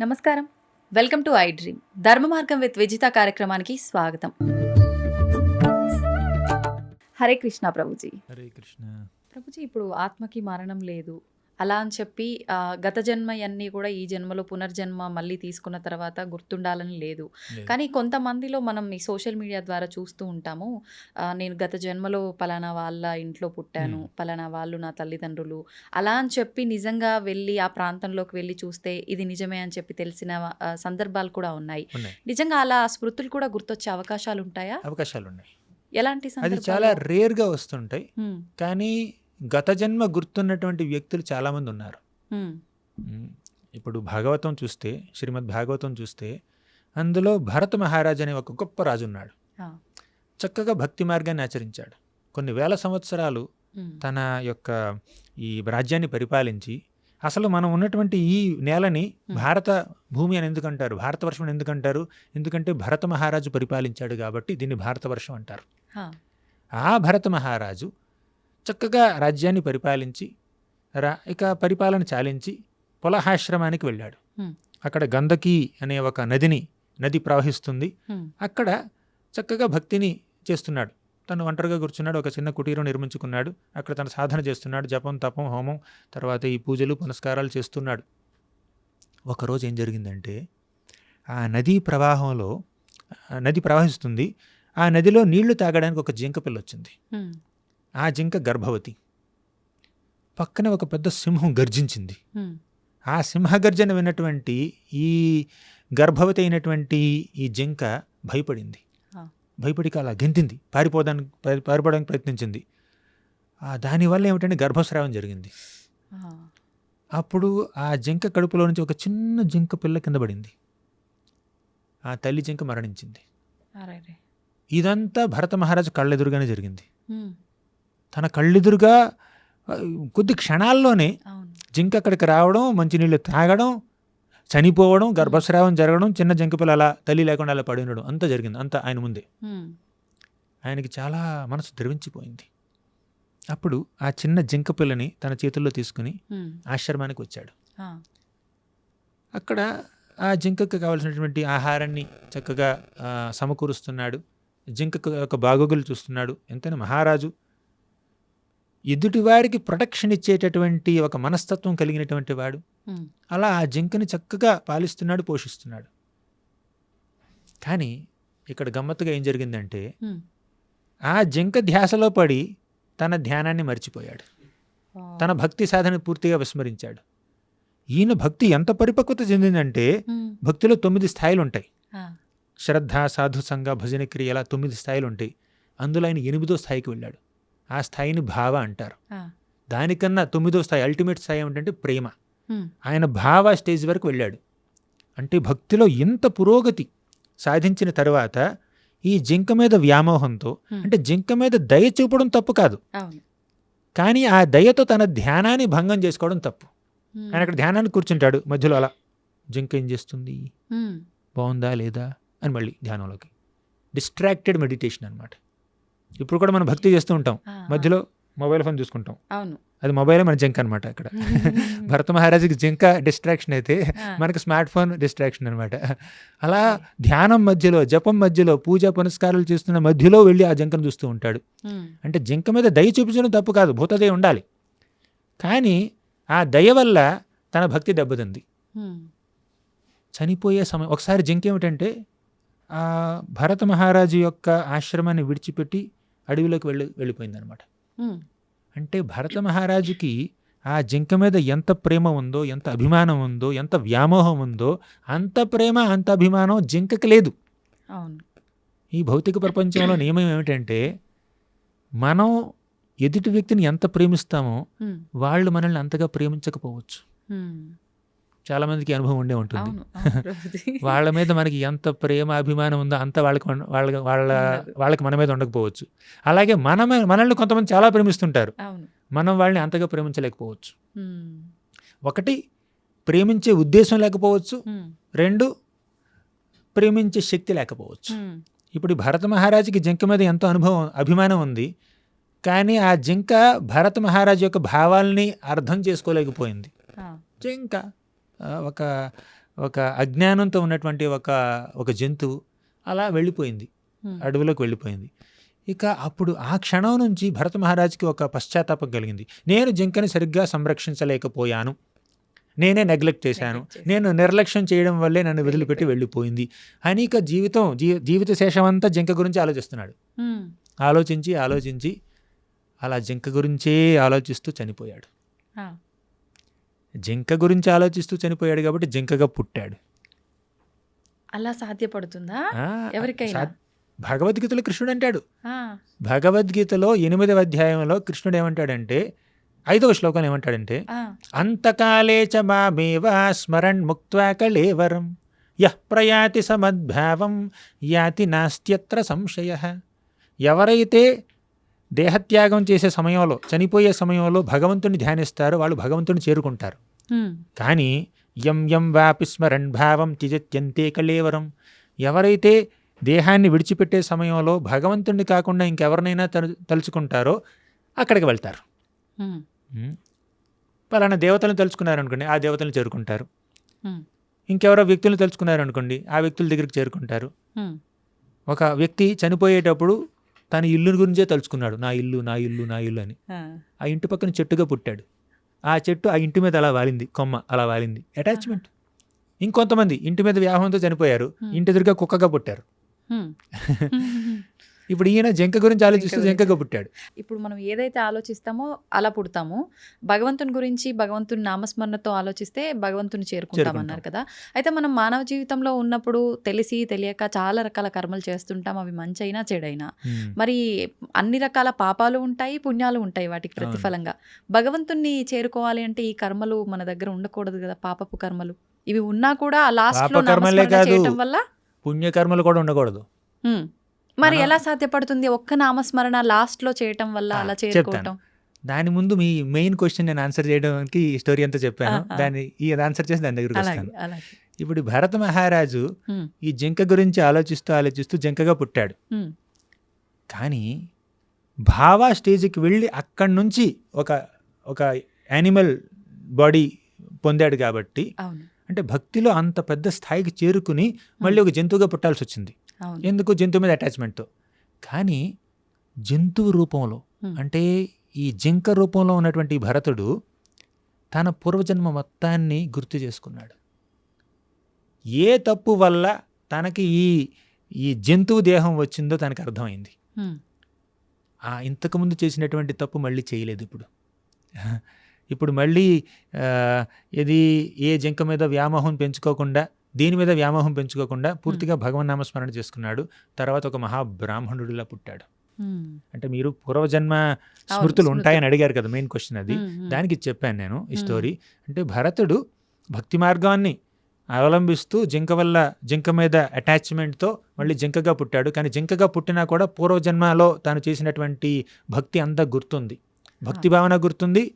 నమస్కారం. Welcome to I dream. ధర్మ మార్గం విత్ విజిత కార్యక్రమానికి స్వాగతం. హరే కృష్ణ ప్రభుజీ. హరే కృష్ణ. ప్రభుజీ ఇప్పుడు ఆత్మకి మరణం లేదు. అలా అని చెప్పి గత జన్మ అన్నీ కూడా ఈ జన్మలో పునర్జన్మ మళ్ళీ తీసుకున్న తర్వాత గుర్తుండాలని లేదు. కానీ కొంతమందిలో మనం ఈ సోషల్ మీడియా ద్వారా చూస్తూ ఉంటాము నేను గత జన్మలో పలానా వాళ్ళ ఇంట్లో పుట్టాను. పలానా వాళ్ళు నా తల్లిదండ్రులు అలా అని చెప్పి నిజంగా వెళ్ళి ఆ ప్రాంతంలోకి వెళ్ళి చూస్తే ఇది నిజమే అని చెప్పి తెలిసిన సందర్భాలు కూడా ఉన్నాయి నిజంగా అలా స్మృతులు కూడా గుర్తొచ్చే అవకాశాలు ఉంటాయా అవకాశాలు ఉన్నాయి ఎలాంటి అది చాలా? రేర్గా వస్తుంటాయి. కానీ గత జన్మ గుర్తున్నటువంటి వ్యక్తులు చాలామంది ఉన్నారు ఇప్పుడు భాగవతం చూస్తే శ్రీమద్ భాగవతం చూస్తే అందులో భరత మహారాజ్ అనే ఒక గొప్ప రాజు ఉన్నాడు. చక్కగా భక్తి మార్గాన్ని ఆచరించాడు కొన్ని వేల సంవత్సరాలు. తన యొక్క ఈ రాజ్యాన్ని పరిపాలించి అసలు మనం ఉన్నటువంటి ఈ నేలని. భారత భూమి అని ఎందుకంటారు భారతవర్షం అని ఎందుకంటారు ఎందుకంటే భరత మహారాజు పరిపాలించాడు కాబట్టి దీన్ని భారతవర్షం అంటారు. ఆ భరత మహారాజు చక్కగా రాజ్యాన్ని పరిపాలించి రా ఇక పరిపాలన చాలించి పొలహాశ్రమానికి వెళ్ళాడు. అక్కడ గంధకి అనే ఒక నదిని నది ప్రవహిస్తుంది. అక్కడ చక్కగా భక్తిని చేస్తున్నాడు. తను ఒంటరిగా కూర్చున్నాడు ఒక చిన్న కుటీరం నిర్మించుకున్నాడు. అక్కడ తన సాధన చేస్తున్నాడు జపం తపం హోమం తర్వాత ఈ పూజలు పునస్కారాలు చేస్తున్నాడు. ఒకరోజు ఏం జరిగిందంటే ఆ నదీ ప్రవాహంలో నది ప్రవహిస్తుంది. ఆ నదిలో నీళ్ళు తాగడానికి ఒక జింక పిల్ల వచ్చింది. ఆ జింక గర్భవతి పక్కన ఒక పెద్ద సింహం గర్జించింది. ఆ సింహగర్జన విన్నటువంటి ఈ గర్భవతి అయినటువంటి ఈ జింక భయపడింది. భయపడి అలా గెంతింది పారిపోదానికి పారి- పారిపోవడానికి ప్రయత్నించింది ఆ దానివల్ల ఏమిటంటే గర్భస్రావం జరిగింది. అప్పుడు ఆ జింక కడుపులో నుంచి ఒక చిన్న జింక పిల్ల కింద పడింది ఆ తల్లి జింక మరణించింది. ఇదంతా భరత మహారాజు కళ్ళెదురుగానే జరిగింది. తన కళ్ళెదురుగా కొద్ది క్షణాల్లోనే జింక అక్కడికి రావడం మంచినీళ్ళు తాగడం చనిపోవడం గర్భస్రావం జరగడం చిన్న జింక పిల్ల అలా తల్లి లేకుండా అలా పడి ఉండడం అంతా జరిగింది అంతా ఆయన ముందే. ఆయనకి చాలా మనసు ద్రవించిపోయింది అప్పుడు ఆ చిన్న జింక పిల్లని తన చేతుల్లో తీసుకుని. ఆశ్రమానికి వచ్చాడు. అక్కడ ఆ జింకకు కావలసినటువంటి ఆహారాన్ని చక్కగా సమకూరుస్తున్నాడు జింకకు యొక్క బాగోగులు చూస్తున్నాడు ఎంతైనా మహారాజు ఎదుటివారికి ప్రొటెక్షన్ ఇచ్చేటటువంటి ఒక మనస్తత్వం కలిగినటువంటి వాడు. అలా ఆ జింకని చక్కగా పాలిస్తున్నాడు పోషిస్తున్నాడు కానీ ఇక్కడ గమ్మత్తుగా ఏం జరిగిందంటే. ఆ జింక ధ్యాసలో పడి తన ధ్యానాన్ని మర్చిపోయాడు. తన భక్తి సాధన పూర్తిగా విస్మరించాడు ఈయన భక్తి ఎంత పరిపక్వత చెందిందంటే. భక్తిలో తొమ్మిది స్థాయిలు ఉంటాయి. శ్రద్ధ సాధు సంఘ భజన క్రియ ఇలా తొమ్మిది స్థాయిలు ఉంటాయి అందులో ఆయన ఎనిమిదో స్థాయికి వెళ్ళాడు ఆ స్థాయిని భావ అంటారు. దానికన్నా తొమ్మిదో స్థాయి అల్టిమేట్ స్థాయి ఏమిటంటే ప్రేమ. ఆయన భావ స్టేజ్ వరకు వెళ్ళాడు. అంటే భక్తిలో ఇంత పురోగతి సాధించిన తర్వాత ఈ జింక మీద వ్యామోహంతో. అంటే జింక మీద దయ చూపడం తప్పు కాదు. కానీ ఆ దయతో తన ధ్యానాన్ని భంగం చేసుకోవడం తప్పు. ఆయన అక్కడ ధ్యానాన్ని కూర్చుంటాడు. మధ్యలో అలా జింక ఏం చేస్తుంది. బాగుందా లేదా? అని మళ్ళీ ధ్యానంలోకి. డిస్ట్రాక్టెడ్ మెడిటేషన్ అన్నమాట. ఇప్పుడు కూడా మనం భక్తి చేస్తూ ఉంటాం. మధ్యలో మొబైల్ ఫోన్ చూసుకుంటాం అవును అది మొబైలే మన జింక అనమాట అక్కడ భరత మహారాజుకి జింక డిస్ట్రాక్షన్ అయితే. మనకి స్మార్ట్ ఫోన్ డిస్ట్రాక్షన్ అనమాట అలా ధ్యానం మధ్యలో జపం మధ్యలో పూజ పునస్కారాలు చేస్తున్న మధ్యలో వెళ్ళి ఆ జింకను చూస్తూ ఉంటాడు. అంటే జింక మీద దయ చూపించడం తప్పు కాదు భూతదయ ఉండాలి కానీ ఆ దయ వల్ల తన భక్తి దెబ్బతింది. చనిపోయే సమయం ఒకసారి జింక ఏమిటంటే భరత మహారాజు యొక్క ఆశ్రమాన్ని విడిచిపెట్టి అడవిలోకి వెళ్ళి వెళ్ళిపోయిందనమాట మ్మ్. అంటే భరత మహారాజుకి ఆ జింక మీద ఎంత ప్రేమ ఉందో ఎంత అభిమానం ఉందో ఎంత వ్యామోహం ఉందో అంత ప్రేమ అంత అభిమానం జింకకి లేదు ఈ భౌతిక ప్రపంచంలో నియమం ఏమిటంటే మనం ఎదుటి వ్యక్తిని ఎంత ప్రేమిస్తామో. వాళ్ళు మనల్ని అంతగా ప్రేమించకపోవచ్చు. చాలామందికి అనుభవం ఉండే ఉంటుంది. వాళ్ళ మీద మనకి ఎంత ప్రేమ అభిమానం ఉందో అంత వాళ్ళకి వాళ్ళ వాళ్ళ. వాళ్ళకి మన మీద ఉండకపోవచ్చు అలాగే మన మనల్ని కొంతమంది చాలా ప్రేమిస్తుంటారు మనం వాళ్ళని అంతగా ప్రేమించలేకపోవచ్చు. ఒకటి ప్రేమించే ఉద్దేశం లేకపోవచ్చు. రెండు ప్రేమించే శక్తి లేకపోవచ్చు. ఇప్పుడు భరత మహారాజుకి జింక మీద ఎంతో అనుభవం అభిమానం ఉంది కానీ ఆ జింక భరత మహారాజు యొక్క భావాల్ని అర్థం చేసుకోలేకపోయింది. జింక ఒక ఒక అజ్ఞానంతో ఉన్నటువంటి ఒక ఒక జంతువు అలా వెళ్ళిపోయింది. అడవిలోకి వెళ్ళిపోయింది ఇక అప్పుడు ఆ క్షణం నుంచి భరత మహారాజుకి ఒక పశ్చాత్తాపం కలిగింది నేను జింకని సరిగ్గా సంరక్షించలేకపోయాను నేనే నెగ్లెక్ట్ చేశాను. నేను నిర్లక్ష్యం చేయడం వల్లే నన్ను వదిలిపెట్టి వెళ్ళిపోయింది అని ఇక జీవితం జీ జీవిత శేషం అంతా జింక గురించి ఆలోచిస్తున్నాడు. ఆలోచించి ఆలోచించి అలా జింక గురించే ఆలోచిస్తూ చనిపోయాడు. జింక గురించి ఆలోచిస్తూ చనిపోయాడు కాబట్టి జింకగా పుట్టాడు. అలా సాధ్యపడుతుందా? ఎవరికైనా? భగవద్గీతలో కృష్ణుడు అంటాడు. భగవద్గీతలో ఎనిమిదవ అధ్యాయంలో కృష్ణుడు ఏమంటాడంటే ఐదవ శ్లోకం ఏమంటాడంటే అంతకాలే చ మామేవ స్మరణ్ ముక్త్వా కళేవరం యః ప్రయాతి సమద్భావం యాతి నాస్త్యత్ర సంశయ ఎవరైతే దేహత్యాగం చేసే సమయంలో చనిపోయే సమయంలో భగవంతుని ధ్యానిస్తారో వాళ్ళు భగవంతుని చేరుకుంటారు. కానీ యం యం వాపి స్మరణ్ భావం త్యజత్యంతే కళేవరం ఎవరైతే దేహాన్ని విడిచిపెట్టే సమయంలో భగవంతుణ్ణి కాకుండా ఇంకెవరినైనా తలు తలుచుకుంటారో అక్కడికి వెళ్తారు. పలానా దేవతలను తలుచుకున్నారనుకోండి ఆ దేవతలను చేరుకుంటారు. ఇంకెవరో వ్యక్తులను తలుచుకున్నారనుకోండి ఆ వ్యక్తుల దగ్గరికి చేరుకుంటారు. ఒక వ్యక్తి చనిపోయేటప్పుడు తన ఇల్లు గురించే తలుచుకున్నాడు. నా ఇల్లు నా ఇల్లు నా ఇల్లు అని. ఆ, ఇంటి పక్కన చెట్టుగా పుట్టాడు. ఆ చెట్టు ఆ ఇంటి మీద అలా వాలింది కొమ్మ అలా వాలింది. అటాచ్మెంట్ ఇంకొంతమంది ఇంటి మీద వ్యాహంతో చనిపోయారు. ఇంటి ఎదురుగా కుక్కగా పుట్టారు. ఇప్పుడు ఈయన జంక గురించి ఆలోచిస్తూ. జంకగా పుట్టాడు. ఇప్పుడు మనం ఏదైతే ఆలోచిస్తామో అలా పుడతాము. భగవంతుని గురించి భగవంతుని నామస్మరణతో ఆలోచిస్తే భగవంతుని చేరుకుంటామన్నారు కదా. అయితే మనం మానవ జీవితంలో ఉన్నప్పుడు తెలిసి తెలియక చాలా రకాల కర్మలు చేస్తుంటాం. అవి మంచి అయినా చెడైనా. మరి అన్ని రకాల పాపాలు ఉంటాయి పుణ్యాలు ఉంటాయి వాటికి ప్రతిఫలంగా. భగవంతుణ్ణి చేరుకోవాలి అంటే ఈ కర్మలు మన దగ్గర ఉండకూడదు కదా పాపపు కర్మలు. ఇవి ఉన్నా కూడా లాస్ట్లో. చేయటం వల్ల పుణ్యకర్మలు కూడా ఉండకూడదు. మరి ఎలా సాధ్యపడుతుంది ఒక్క నామస్మరణ లాస్ట్లో చేయటం వల్ల అలా. చేరుకోవటం దాని ముందు మీ మెయిన్ క్వశ్చన్ నేను ఆన్సర్ చేయడానికి స్టోరీ అంతా చెప్పాను. దాన్ని ఈ ఆన్సర్ చేసి దాని దగ్గరికి వస్తాను ఇప్పుడు భరత మహారాజు. ఈ జింక గురించి ఆలోచిస్తూ ఆలోచిస్తూ జింకగా పుట్టాడు. కానీ భావా స్టేజ్కి వెళ్ళి అక్కడి నుంచి ఒక ఒక యానిమల్ బాడీ పొందాడు కాబట్టి అంటే భక్తిలో అంత పెద్ద స్థాయికి చేరుకుని మళ్ళీ ఒక జంతువుగా పుట్టాల్సి వచ్చింది ఎందుకు జంతువు మీద అటాచ్మెంట్తో కానీ జంతువు రూపంలో. అంటే ఈ జింక రూపంలో ఉన్నటువంటి భరతుడు తన పూర్వజన్మ మొత్తాన్ని గుర్తు చేసుకున్నాడు. ఏ తప్పు వల్ల తనకి ఈ ఈ జంతువు దేహం వచ్చిందో తనకు అర్థమైంది. ఆ ఇంతకుముందు చేసినటువంటి తప్పు మళ్ళీ చేయలేదు ఇప్పుడు. ఇప్పుడు మళ్ళీ ఇది ఏ జింక మీద వ్యామోహం పెంచుకోకుండా దీని మీద వ్యామోహం పెంచుకోకుండా పూర్తిగా భగవన్ నామస్మరణ చేసుకున్నాడు. తర్వాత ఒక మహాబ్రాహ్మణుడిలా పుట్టాడు. అంటే మీరు పూర్వజన్మ స్మృతులు. ఉంటాయని అడిగారు కదా మెయిన్ క్వశ్చన్ అది. దానికి చెప్పాను నేను ఈ. స్టోరీ. అంటే భరతుడు భక్తి మార్గాన్ని అవలంబిస్తూ జింక వల్ల జింక మీద అటాచ్మెంట్తో మళ్ళీ జింకగా పుట్టాడు. కానీ జింకగా పుట్టినా కూడా పూర్వజన్మలో తాను చేసినటువంటి భక్తి అంతా గుర్తుంది. భక్తి భావన గుర్తుంది.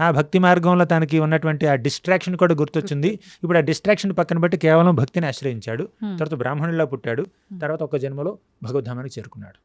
ఆ భక్తి మార్గంలో తనకి ఉన్నటువంటి ఆ డిస్ట్రాక్షన్ కూడా గుర్తొచ్చింది ఇప్పుడు ఆ డిస్ట్రాక్షన్ పక్కన పెట్టి కేవలం భక్తిని ఆశ్రయించాడు. తర్వాత బ్రాహ్మణులా పుట్టాడు. తర్వాత ఒక జన్మలో భగవద్ధామానికి చేరుకున్నాడు